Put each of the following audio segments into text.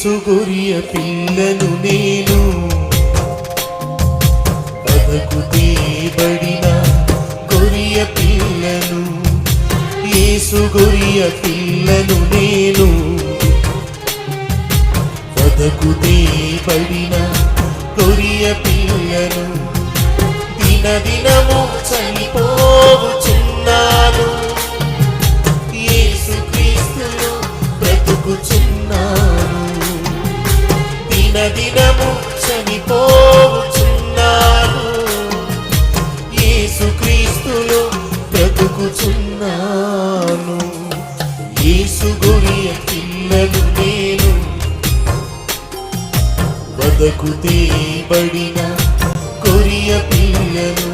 యేసు గొరియ పిల్లను నేను. బతుకు తీయబడిన గొరియ పిల్లను యేసు గొరియ పిల్లను నేను. బతుకు తీయబడిన గొరియ పిల్లను దిన దినము చనిపోవుచున్నాను యేసు క్రీస్తులో బ్రతుకుచున్నాను. దిన దినము చనిపోవుచున్నాను యేసు బ్రతుకుచున్నాను. యేసు గురియ పిల్లలు నేను. వదకు తీయబడిన కొరియ పిల్లలు.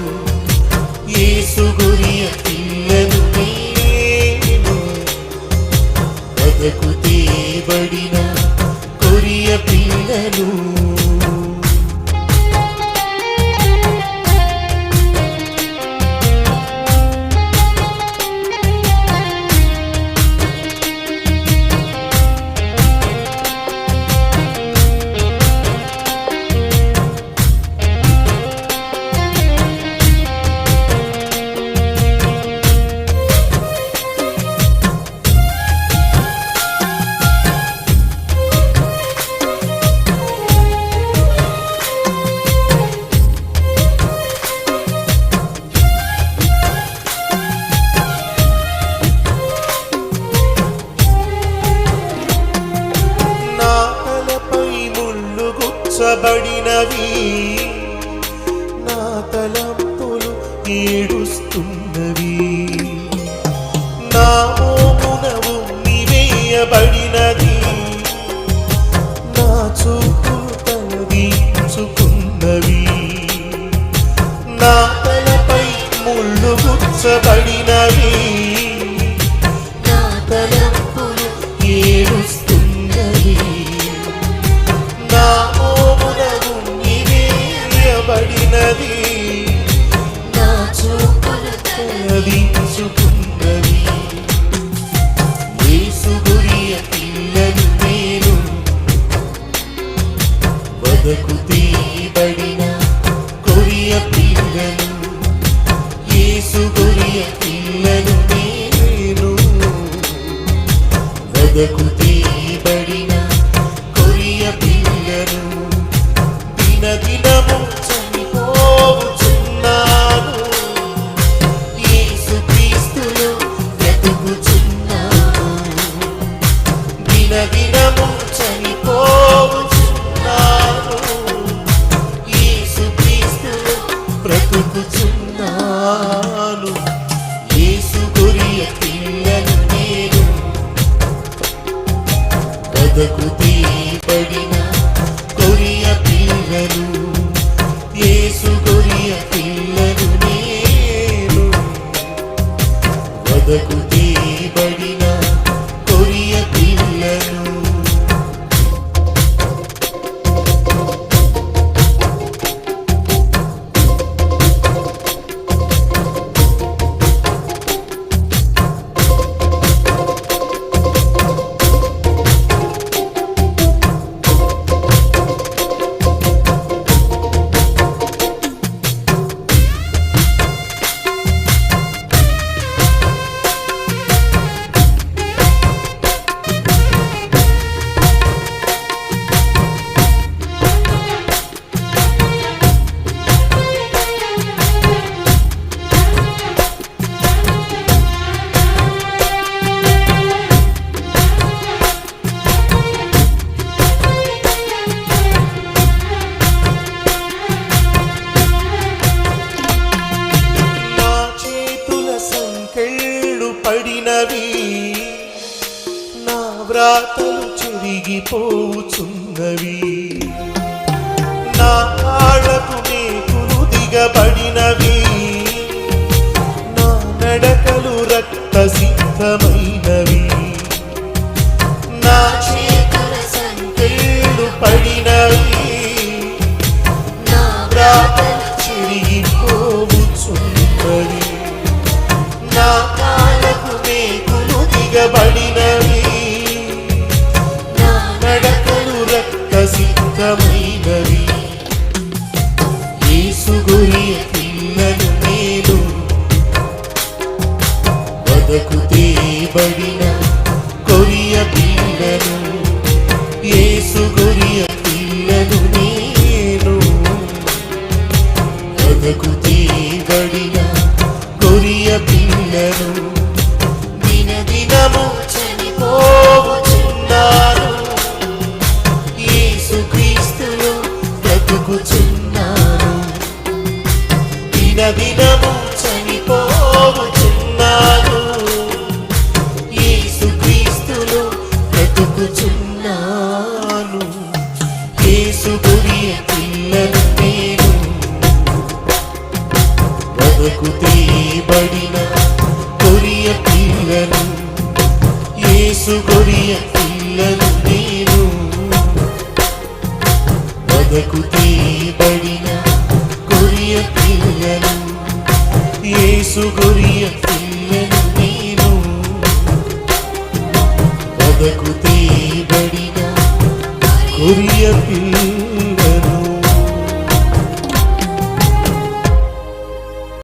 యేసు గురియ పిల్లలు నేను. బతుకు పోల్చబడినవి నా తలంపులు ఏడుస్తున్నవి. నా మోమున నివేయబడి పిల్లలు యేసు గురియ బతుకు తీయబడిన వ్రాతలు నా కాళ్ళకు మేకులు దిగబడినవి నా నడకలు రక్త సిద్ధమైనవి నా చేతుల సంకెళ్ళు పడినవి. నా వ్రాతలు చెరిగిపోవుచున్నవి. నా కాళ్ళకు మేకులు దిగబడినవి అందమైనవి యేసు గొరియ పిల్లను నేను బతుకు తేబడిన కొరియ పిల్లలు. యేసు గొరియ పిల్లను నేను బతుకు తేబడిన కొరియ పిల్లలు. బ్రతుకుచున్నాను. దిన దినము చనిపోవచున్నాను. యేసు క్రీస్తులో బ్రతుకుచున్నాను. ఏసు గురియ పిల్లలు నేను. వదకు తీయబడిన కొరియ పిల్లలు. ఏసు కొరియ పిల్లలు నేను. బాధకు తీయబడిన కొరియ పిల్లలు ఏసు కొరియ